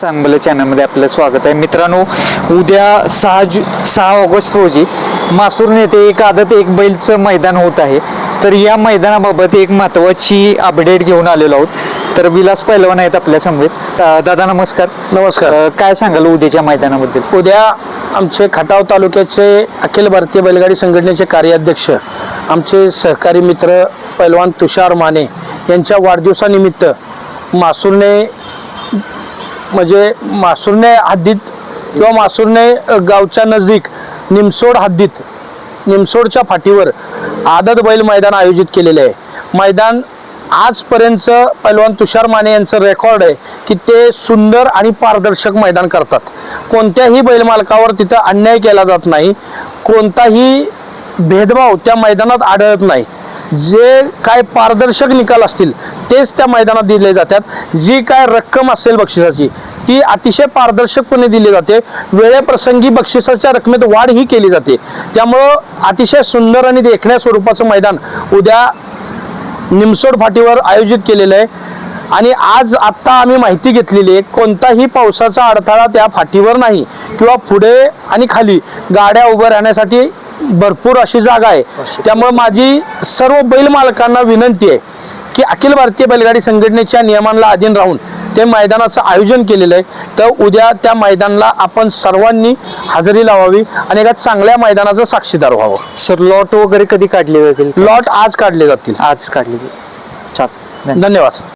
चांगलं चॅनलमध्ये आपलं स्वागत आहे. मित्रांनो उद्या सहा जु सहा ऑगस्ट रोजी मासूर येथे एक आदत एक बैलचं मैदान होत आहे. तर या मैदानाबाबत एक महत्त्वाची अपडेट घेऊन आलेलो आहोत. तर विलास पैलवान आहेत आपल्या अं, दादा नमस्कार. नमस्कार. काय सांगाल उद्याच्या मैदानाबद्दल? उद्या आमचे खटाव तालुक्याचे अखिल भारतीय बैलगाडी संघटनेचे कार्याध्यक्ष आमचे सहकारी मित्र पैलवान तुषार माने यांच्या वाढदिवसानिमित्त मासूरने म्हणजे मासुरने हद्दीत किंवा मासुरने गावच्या नजीक निमसोड हद्दीत निमसोडच्या फाटीवर आदत बैल मैदान आयोजित केलेले आहे. मैदान आजपर्यंतचं पैलवान तुषार माने यांचं रेकॉर्ड आहे की ते सुंदर आणि पारदर्शक मैदान करतात. कोणत्याही बैलमालकावर तिथं अन्याय केला जात नाही. कोणताही भेदभाव त्या मैदानात आढळत नाही. जे काय पारदर्शक निकाल असतील तेच त्या मैदानात दिले जातात. जी काय रक्कम असेल बक्षिसाची ती अतिशय पारदर्शकपणे दिली जाते. वेळेप्रसंगी बक्षिसाच्या रकमेत वाढ ही केली जाते. त्यामुळं अतिशय सुंदर आणि देखण्या स्वरूपाचं मैदान उद्या निमसोड फाटीवर आयोजित केलेलं आहे. आणि आज आत्ता आम्ही माहिती घेतलेली आहे कोणताही पावसाचा अडथळा त्या फाटीवर नाही. किंवा पुढे आणि खाली गाड्या उभं राहण्यासाठी भरपूर अशी जागा आहे. त्यामुळे माझी सर्व बैल मालकांना विनंती आहे की अखिल भारतीय बैलगाडी संघटनेच्या नियमांना अधीन राहून ते मैदानाचं आयोजन केलेलं आहे. तर उद्या त्या मैदानाला आपण सर्वांनी हजेरी लावावी आणि एका चांगल्या मैदानाचं साक्षीदार व्हावं. सर लॉट वगैरे कधी काढले जातील? लॉट आज काढले जातील. आज काढले चाल धन्यवाद.